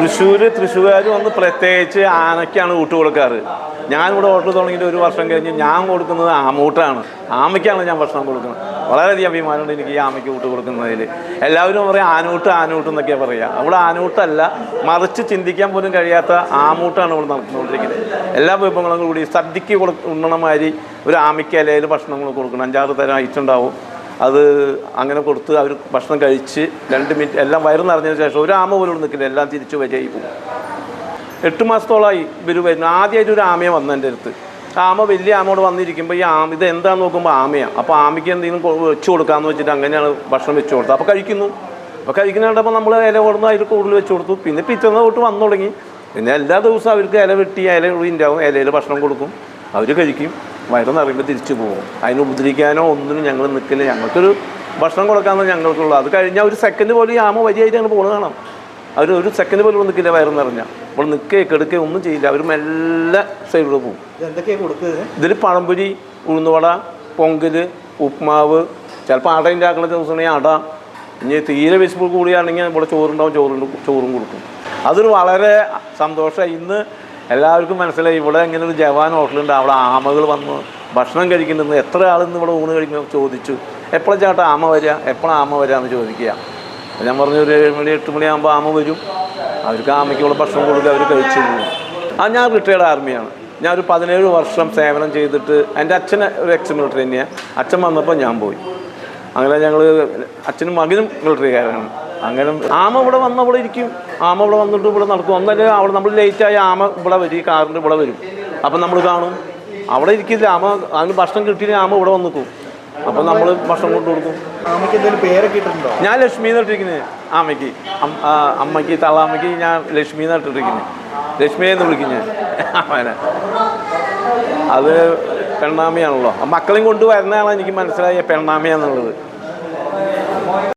തൃശ്ശൂർ തൃശ്ശൂർകാർ വന്ന് പ്രത്യേകിച്ച് ആനയ്ക്കാണ് ഊട്ട് കൊടുക്കാറ് ഞാനിവിടെ ഹോട്ടൽ തുടങ്ങിയിട്ട് ഒരു വർഷം കഴിഞ്ഞ് ഞാൻ കൊടുക്കുന്നത് ആമൂട്ടാണ്. ആമയ്ക്കാണ് ഞാൻ ഭക്ഷണം കൊടുക്കുന്നത്. വളരെയധികം അഭിമാനമുണ്ട് എനിക്ക് ഈ ആമയ്ക്ക് ഊട്ട് കൊടുക്കുന്നതിൽ എല്ലാവരും പറയും ആനൂട്ട് ആനൂട്ട് എന്നൊക്കെയാണ് പറയുക അവിടെ ആനൂട്ടല്ല മറിച്ച് ചിന്തിക്കാൻ പോലും കഴിയാത്ത ആമൂട്ടാണ് ഇവിടെ നടന്നുകൊണ്ടിരിക്കുന്നത്. എല്ലാ വിഭവങ്ങളും കൂടി സദ്യക്ക് കൊടു ഉണ്ണണമാതിരി ഒരു ആമയ്ക്ക് ഇലയിൽ ഭക്ഷണങ്ങൾ കൊടുക്കണം. അഞ്ചാറ് തരം ഐറ്റം ഉണ്ടാവും. അത് അങ്ങനെ കൊടുത്ത് അവർ ഭക്ഷണം കഴിച്ച് രണ്ട് മിനിറ്റ് എല്ലാം വയറ് നിറഞ്ഞതിന് ശേഷം ഒരു ആമ പോലും നിൽക്കില്ല. എല്ലാം തിരിച്ചു വരികയായി പോകും എട്ട് മാസത്തോളമായി ഇവർ വരുന്നു. ആദ്യമായിട്ട് ഒരു ആമയെ വന്നു എന്റെ അടുത്ത്. ആമ വലിയ ആമയോട് വന്നിരിക്കുമ്പോൾ ഈ ആമ ഇത് എന്താണെന്ന് നോക്കുമ്പോൾ ആമയാണ് അപ്പോൾ ആമയ്ക്ക് എന്തെങ്കിലും വെച്ച് കൊടുക്കാമെന്ന് വെച്ചിട്ട് അങ്ങനെയാണ് ഭക്ഷണം വെച്ച് കൊടുത്തത്. അപ്പോൾ കഴിക്കുന്നു. അപ്പോൾ കഴിക്കുന്ന നമ്മൾ ഇല കൊടുന്ന് അതിൽ കൂടുതൽ വെച്ച് കൊടുത്തു. പിന്നെ പിറ്റേന്ന് തൊട്ട് വന്നു തുടങ്ങി. പിന്നെ എല്ലാ ദിവസവും അവർക്ക് ഇല വെട്ടി ഇല ഉണ്ടാവും. ഇലയിൽ ഭക്ഷണം കൊടുക്കും. അവർ കഴിക്കും. വയറ് നിറയുമ്പോൾ തിരിച്ചു പോകും അതിന് ഉപദ്രവിക്കാനോ ഒന്നിനും ഞങ്ങൾ നിൽക്കില്ല ഞങ്ങൾക്കൊരു ഭക്ഷണം കൊടുക്കാമെന്ന് ഞങ്ങൾക്കുള്ളൂ. അത് കഴിഞ്ഞാൽ ഒരു സെക്കൻഡ് പോലും ഈ ആമ വരിയായിട്ട് ഞങ്ങൾ പോകുന്നത് കാണാം. അവർ ഒരു സെക്കൻഡ് പോലും നിൽക്കില്ല വയറ് നിറഞ്ഞ. അപ്പോൾ നിൽക്കേ കെടുക്കേ ഒന്നും ചെയ്യില്ല. അവർ മെല്ലെ സൈഡിലൂടെ പോകും ഇതിൽ പഴംപൊരി ഉഴുന്നുവട പൊങ്കൽ ഉപ്മാവ് ചിലപ്പോൾ അട ഉണ്ടാക്കുന്ന ദിവസമാണെങ്കിൽ അട. ഇനി തീരെ വിശപ്പ് കൂടിയാണെങ്കിൽ ഇവിടെ ചോറുണ്ടാവും ചോറുണ്ട് ചോറും കൊടുക്കും. അതൊരു വളരെ സന്തോഷം. ഇന്ന് എല്ലാവർക്കും മനസ്സിലായി. ഇവിടെ ഇങ്ങനെ ഒരു ജവാൻ ഹോട്ടലുണ്ട്. അവിടെ ആമകൾ വന്ന്. ഭക്ഷണം കഴിക്കുന്നുണ്ട് എത്ര ആളിന്ന് ഇവിടെ ഊണ് കഴിക്കുമ്പോൾ ചോദിച്ചു. എപ്പോഴും ചേട്ടാ ആമ വരിക എപ്പോഴാണ് ആമ വരിക എന്ന് ചോദിക്കുക ഞാൻ പറഞ്ഞു ഒരു ഏഴ് മണി എട്ട് മണിയാകുമ്പോൾ ആമ വരും. അവർക്ക് ആമയ്ക്കുള്ള ഭക്ഷണം കൊടുക്കുക അവർ കഴിച്ചു പോകും. ആ ഞാൻ റിട്ടയർഡ് ആർമിയാണ്. ഞാൻ ഒരു പതിനേഴ് വർഷം സേവനം ചെയ്തിട്ട് എന്റെ അച്ഛൻ ഒരു എക്സ് മിലിറ്ററി തന്നെയാണ് അച്ഛൻ വന്നപ്പോൾ ഞാൻ പോയി. അങ്ങനെ ഞങ്ങൾ അച്ഛനും മകനും മിലിറ്ററിക്കാരാണ് അങ്ങനെ ആമ ഇവിടെ വന്ന ഇവിടെ ഇരിക്കും. ആമ ഇവിടെ വന്നിട്ട് ഇവിടെ നടക്കും. ഒന്നല്ലേ അവിടെ നമ്മൾ ലേറ്റായി ആമ ഇവിടെ വരും ഈ കാറിന്റെ ഇവിടെ വരും. അപ്പം നമ്മൾ കാണും. അവിടെ ഇരിക്കില്ല. ആമ അതിന് ഭക്ഷണം കിട്ടിയില്ല ആമ ഇവിടെ വന്ന് നിൽക്കും അപ്പം നമ്മൾ ഭക്ഷണം കൊണ്ടു കൊടുക്കും. ആമയ്ക്ക് എന്തെങ്കിലും പേരൊക്കെ ഇട്ടിട്ടുണ്ടോ? ഞാൻ ലക്ഷ്മി എന്നിട്ടിരിക്കുന്നത് ആമയ്ക്ക്. അം- ആ, അമ്മയ്ക്ക് തള്ളാമ്മയ്ക്ക് ഞാൻ ലക്ഷ്മി എന്നിട്ടിരിക്കുന്നത് ലക്ഷ്മിയെ എന്ന് വിളിക്കും ഞാൻ അത് പെണ്ണാമയാണല്ലോ. മക്കളെയും കൊണ്ട് വരുന്നതാണ് എനിക്ക് മനസ്സിലായ പെണ്ണാമയാന്നുള്ളത്.